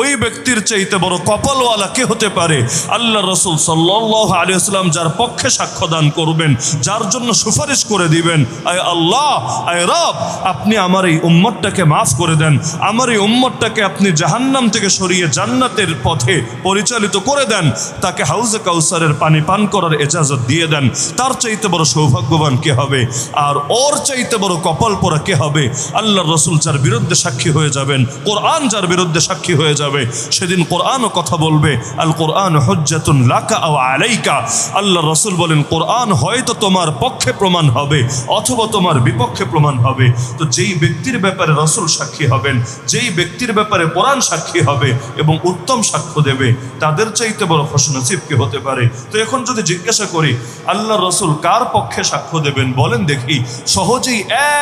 ওই ব্যক্তির চাইতে বড় কপালওয়ালা কে হতে পারে? আল্লাহ রসুল সাল্লাহ আলিয়াল্লাম যার পক্ষে সাক্ষ্য দান করবেন, যার জন্য সুপারিশ করে দিবেন, আয় আল্লাহ, আয় রব, আপনি আমার এই উম্মতটাকে মাফ করে দেন, আমার এই উম্মতটাকে আপনি জাহান্নাম থেকে সরিয়ে জান্নাতের পথে পরিচালিত করে দেন, তাকে হাউজে কাউসারের পানি পান করার এজাজত দিয়ে দেন, তার চাইতে বড় সৌভাগ্যবান কে হবে? আর ওর চাইতে বড় কপাল পরা কে হবে? আল্লাহ রসুল যার বিরুদ্ধে সাক্ষী হয়ে যাবেন, কোরআন যার বিরুদ্ধে সাক্ষী হয়ে যাবে, সেদিন কোরআনও কথা বলবে, আল কোরআন হজ্জাতুন লাকা ও আলাইকা। আল্লাহ রসুল বলেন, কোরআন হয়তো তোমার পক্ষে প্রমাণ হবে, অথবা তোমার বিপক্ষে প্রমাণ হবে। তো যেই ব্যক্তির ব্যাপারে রসুল সাক্ষী হবেন, যেই ব্যক্তির ব্যাপারে কোরআন সাক্ষী হবে এবং উত্তম সাক্ষ্য দেবে, তাদের চাইতে বড় ফসনসিব কে হতে পারে? তো এখন যদি জিজ্ঞাসা করি, আল্লাহ রসুল কার পক্ষে সাক্ষ্য দেবেন? বলেন দেখি, সহজেই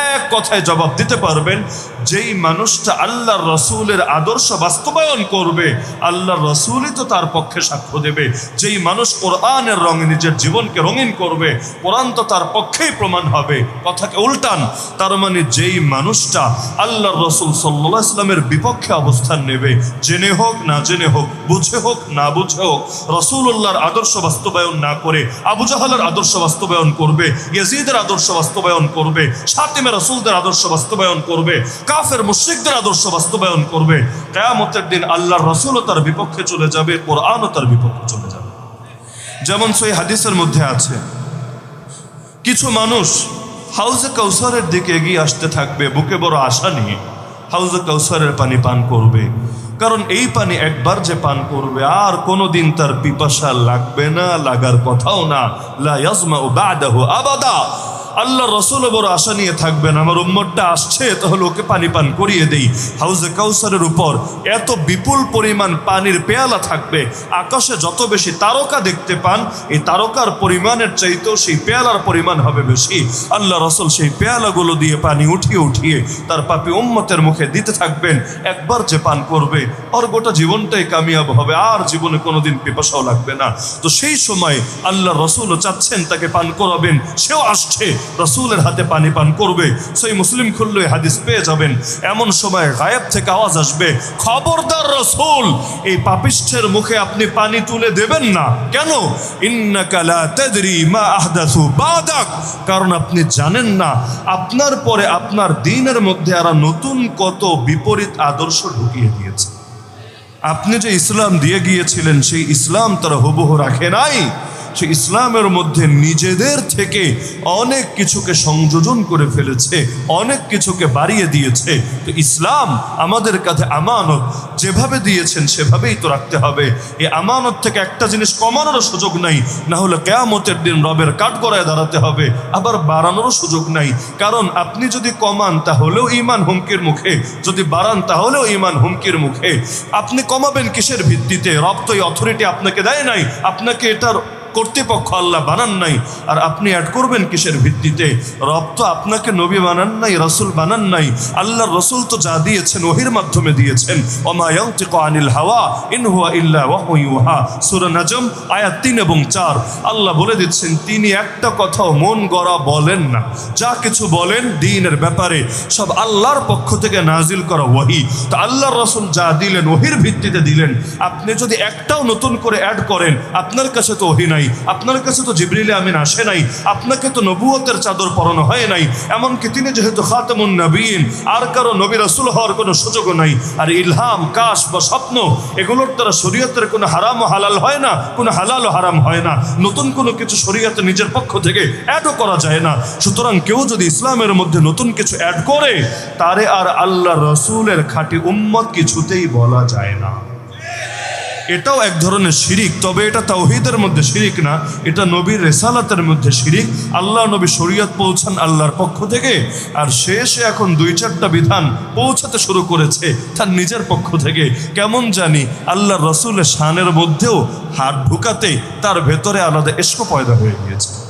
এক কথায় জবাব দিতে পারবেন, যেই মানুষটা আল্লাহ রসুলের আদর্শ বাস্তবায়ন করবে আল্লাহ রসুলই তো তার পক্ষে সাক্ষ্য দেবে। যেই মানুষ কোরআনের রঙে নিজের জীবনকে রঙিন করবে, কোরআন তো তার পক্ষেই প্রমাণ হবে। কথাকে উল্টান, তার মানে যেই মানুষটা আল্লাহ রসুল সাল্লাহ ইসলামের বিপক্ষে অবস্থান নেবে, জেনে হোক, না জেনে হোক, বুঝে হোক, না বুঝে হোক রসুল্লাহর আদর্শ বাস্তবায়ন না করে, আবু জাহালের আদর্শ বাস্তবায়ন করবে, ইয়াজিদের আদর্শ বাস্তবায়ন করবে সাতিমে রসুলদের আদর্শ বাস্তবায়ন করবে, কাফের মুশ্রিকদের আদর্শ বাস্তবায়ন করবে, কেয়ামতের দিন আল্লাহর রসুলও তার বিপক্ষে চলে যাবে, কোরআনও তার বিপক্ষে চলে যাবে। যেমন সেই হাদিসের মধ্যে আছে, কিছু মানুষ হাউজে কৌসরের দিকে এগিয়ে আসতে থাকবে, বুকে বড় আশা নিয়ে হাউজে কৌসরের পানি পান করবে। কারণ এই পানি একবার যে পান করবে, আর কোনোদিন তার পিপাসা লাগবে না, লাগার কথাও না। লা ইয়াজমাউ বাদাহু আবাদা। আল্লাহ রসুল বড় আশা নিয়ে থাকবেন, আমার উম্মতটা আসছে, তাহলে ওকে পানি পান করিয়ে দেই। হাউজে কাউসারের উপর এত বিপুল পরিমাণ পানির পেয়ালা থাকবে, আকাশে যত বেশি তারকা দেখতে পান, এই তারকার পরিমাণের চাইতেও সেই পেয়ালার পরিমাণ হবে বেশি। আল্লাহ রসুল সেই পেয়ালাগুলো দিয়ে পানি উঠিয়ে উঠিয়ে তার পাপি উম্মতের মুখে দিতে থাকবেন, একবার যে পান করবে ওর গোটা জীবনটাই কামিয়াব হবে, আর জীবনে কোনোদিন পিপাসাও লাগবে না। তো সেই সময় আল্লাহ রসুলও চাচ্ছেন তাকে পান করাবেন, সেও আসছে। রসুলের হাতে পানি পান করবে, সেই মুসলিম খুললে হাদিস পেয়ে যাবেন। এমন সময় গায়েব থেকে আওয়াজ আসবে, খবরদার রসুল, এই পাপিষ্ঠের মুখে আপনি পানি তুলে দেবেন না। কেন? ইন্নাকা লা তাদরি কারণ আপনি জানেন না, আপনার পরে আপনার দিনের মধ্যে আর নতুন কত বিপরীত আদর্শ ঢুকিয়ে দিয়েছে। আপনি যে ইসলাম দিয়ে গিয়েছিলেন, সেই ইসলাম তারা হুবহু রাখে নাই। সে ইসলামের মধ্যে নিজেদের থেকে অনেক কিছুকে সংযোজন করে ফেলেছে, অনেক কিছুকে বাড়িয়ে দিয়েছে। তো ইসলাম আমাদের কাছে আমানত, যেভাবে দিয়েছেন সেভাবেই তো রাখতে হবে। এই আমানত থেকে একটা জিনিস কমানোরও সুযোগ নাই, না হলে কেয়ামতের দিন রবের কাঠ করায় দাঁড়াতে হবে, আবার বাড়ানোরও সুযোগ নাই। কারণ আপনি যদি কমান, তাহলেও ইমান হুমকির মুখে। যদি বাড়ান, তাহলেও ইমান হুমকির মুখে। আপনি কমাবেন কিসের ভিত্তিতে? রব তো এই অথরিটি আপনাকে দেয় নাই। আপনাকে এটার কর্তৃপক্ষ আল্লাহ বানান নাই, আর আপনি অ্যাড করবেন কিসের ভিত্তিতে? রব তো আপনাকে নবী বানান নাই, রসুল বানান নাই, আল্লাহর রসুল তো যা দিয়েছেন ওহির মাধ্যমে দিয়েছেন। ওমায়ন্তিক আনিল হাওয়া, ইন হুয়া ইল্লা ওয়াহুহা সূরা নাজম, আয়াত তিন এবং চার। আল্লাহ বলে দিচ্ছেন, তিনি একটা কথাও মন গড়া বলেন না। যা কিছু বলেন দিনের ব্যাপারে, সব আল্লাহর পক্ষ থেকে নাজিল করা ওয়াহি। তো আল্লাহর রসুল যা দিলেন, ওহির ভিত্তিতে দিলেন। আপনি যদি একটাও নতুন করে অ্যাড করেন, আপনার কাছে তো ওহি নাই। আপনার কাছে তো জিবরিলে আমিন আসে নাই। আপনাকে তো নবুয়তের চাদর পরানো হয় নাই। এমনকি তিনি যেহেতু খাতামুন নবীন, আর কারও নবী রাসুল হওয়ার কোনো সুযোগও নাই। আর ইলহাম, কাশ বা স্বপ্ন, এগুলোর দ্বারা শরীয়তের কোনো হারাম ও হালাল হয় না, কোনো হালাল ও হারাম হয় না। নতুন কোনো কিছু শরীয়তে নিজের পক্ষ থেকে অ্যাডও করা যায় না। সুতরাং কেউ যদি ইসলামের মধ্যে নতুন কিছু অ্যাড করে, তারে আর আল্লাহ রসুলের খাঁটি উম্মত কিছুতেই বলা যায় না। এটাও এক ধরনের শিরিক, তবে এটা তাওহিদের মধ্যে শিরিক না, এটা নবীর রেসালাতের মধ্যে শিরিক। আল্লাহ নবী শরীয়ত পৌঁছান আল্লাহর পক্ষ থেকে, আর শেষে এখন দুই চারটা বিধান পৌঁছাতে শুরু করেছে তার নিজের পক্ষ থেকে। কেমন জানি আল্লাহ রসুলের শানের মধ্যেও হাত ঢুকাতে তার ভেতরে আলাদা এস্ক পয়দা হয়ে গিয়েছে।